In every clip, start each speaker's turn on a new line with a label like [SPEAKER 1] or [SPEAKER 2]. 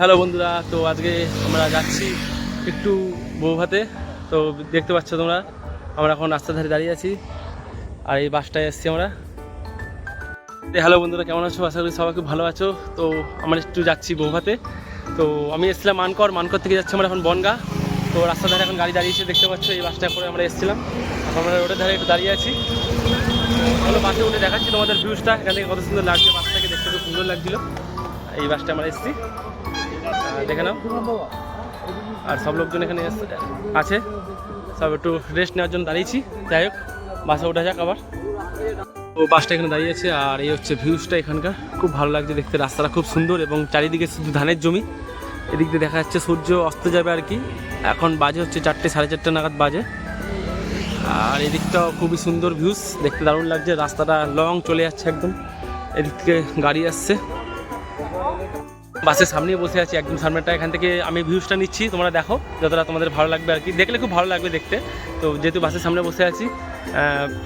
[SPEAKER 1] Hello বন্ধুরা, তো আজকে আমরা যাচ্ছি একটু বৌভাতে। তো দেখতে পাচ্ছ তোমরা, আমরা এখন রাস্তার ধারে দাঁড়িয়ে আছি আর এই বাসটায় এসেছি আমরা। হ্যালো বন্ধুরা, কেমন আছো? আশা করি সবাই খুব ভালো আছো। তো আমরা একটু যাচ্ছি বৌভাতে। তো আমি এসেছিলাম মানকর মানকর থেকে যাচ্ছি আমরা এখন বনগা। তো রাস্তার ধারে এখন গাড়ি দাঁড়িয়েছে, দেখতে পাচ্ছ, এই বাসটা করে আমরা এসেছিলাম। এখন আমরা রোডের ধারে একটু দাঁড়িয়ে আছি। হলো বাসে উঠে দেখাচ্ছি তোমাদের ভিউজটা এখান থেকে কত সুন্দর লাগছে বাসটাকে, দেখতে খুব সুন্দর লাগছিল। এই বাসটা আমরা এসেছি। দেখে নাও। আর সব লোকজন এখানে আছে। সব একটু রেস্ট নেওয়ার জন্য দাঁড়িয়েছি। যাই হোক, বাসে ওঠা যাক আবার। ও বাসটা এখানে দাঁড়িয়েছে, আর এই হচ্ছে ভিউজটা এখানকার। খুব ভালো লাগছে দেখতে। রাস্তাটা খুব সুন্দর এবং চারিদিকে শুধু ধানের জমি। এদিক দিয়ে দেখা যাচ্ছে সূর্য অস্ত যাবে আর কি। এখন বাজে হচ্ছে চারটে, সাড়ে চারটে নাগাদ বাজে। আর এদিকটাও খুবই সুন্দর ভিউজ দেখতে দারুণ লাগছে। রাস্তাটা লং চলে যাচ্ছে একদম। এদিক থেকে গাড়ি আসছে। বাসের সামনেই বসে আছি, একদম সামনেটা এখান থেকে আমি ভিউজটা নিচ্ছি, তোমরা দেখো যতটা তোমাদের ভালো লাগবে আর কি। দেখলে খুব ভালো লাগবে দেখতে। তো যেহেতু বাসের সামনে বসে আছি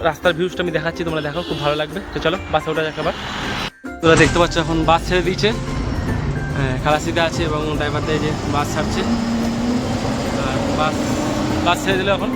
[SPEAKER 1] রাস্তার ভিউজটা আমি দেখাচ্ছি, তোমরা দেখো, খুব ভালো লাগবে। তো চলো, বাসে ওঠা যাক আবার। তোমরা দেখতে পাচ্ছ এখন বাস ছেড়ে দিয়েছে। খালাসিতে আছে এবং ড্রাইভারটা এই যে বাস ছাড়ছে। বাস বাস ছেড়ে দিল এখন।